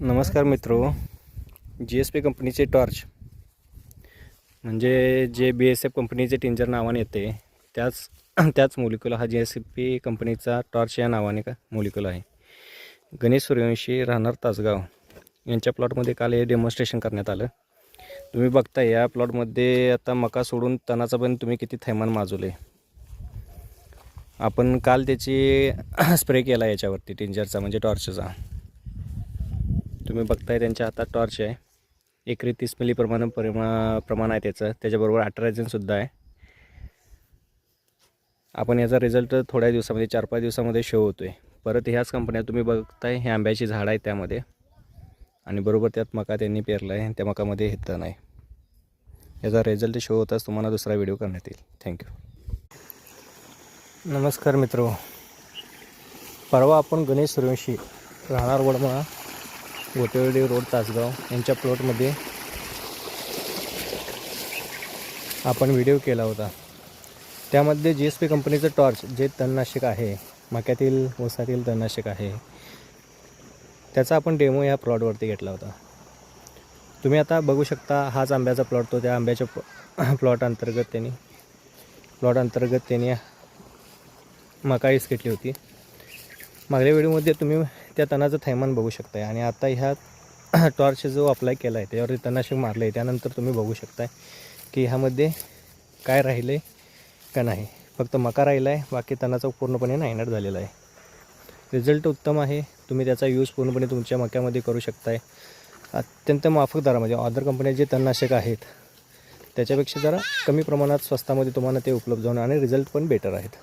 नमस्कार मित्रो. G S P कंपनीचे टॉर्च म्हणजे जे बी एस एफ कंपनीचे टिंजर नावाने येते त्याच त्याच मोलिक्युल हा जी एस पी कंपनीचा टॉर्च या नावाने का मोलिक्युल आहे. गणेश सूर्यवंशी राहणार तासगाव. यांच्या प्लॉटमध्ये काल हे डेमॉन्स्ट्रेशन करण्यात आलं. तुम्ही बघता या प्लॉटमध्ये आता मका सोडून तणाचा पण तुम्ही किती थैमान माजवले. आपण काल त्याची स्प्रे केला याच्यावरती टिंजरचा म्हणजे टॉर्चचा तुम्ही बघताय त्यांच्या हातात टॉर्च आहे. एकरी तीस मिली प्रमाण परिमा प्रमाण आहे त्याचं. त्याच्याबरोबर अठराजनसुद्धा आहे. आपण याचा रिझल्ट थोड्या दिवसामध्ये चार पाच दिवसामध्ये शो होतो आहे परत ह्याच कंपन्या तुम्ही बघताय हे आंब्याची झाडं आहेत त्यामध्ये. आणि बरोबर त्यात मका त्यांनी पेरला आहे त्या मकामध्ये हे नाही. याचा रिझल्ट शो होताच तुम्हाला दुसरा व्हिडिओ करण्यात येईल. थँक्यू नमस्कार मित्र. परवा आपण गणेश सूर्यवंशी राहणार वडमा गोटेवाडी रोड तासगाव यांच्या प्लॉटमध्ये आपण व्हिडिओ केला होता. त्यामध्ये जी एस पी कंपनीचं टॉर्च जे तणनाशक आहे मक्यातील ऊसातील तणनाशक आहे त्याचा आपण डेमो या प्लॉटवरती घेतला होता. तुम्ही आता बघू शकता हाच आंब्याचा प्लॉट तो त्या आंब्याच्या प्लॉट अंतर्गत त्यांनी प्लॉट अंतर्गत त्यांनी मका घेतली होती. मागल्या व्हिडिओमध्ये तुम्ही त्या तणाचं थैमान बघू शकताय. आणि आता ह्या टॉर्च जो अप्लाय केला आहे त्यावरती तणाशक मारलं आहे त्यानंतर तुम्ही बघू शकताय की ह्यामध्ये काय राहिलं आहे का नाही. फक्त मका राहिला आहे बाकी तणाचा पूर्णपणे नायनाट झालेला आहे. रिझल्ट उत्तम आहे. तुम्ही त्याचा यूज पूर्णपणे तुमच्या मक्यामध्ये करू शकताय. अत्यंत माफक दरामध्ये अदर कंपन्या जे तणनाशक आहेत त्याच्यापेक्षा जरा कमी प्रमाणात स्वस्तामध्ये तुम्हाला ते उपलब्ध होणार आणि रिझल्ट पण बेटर आहेत.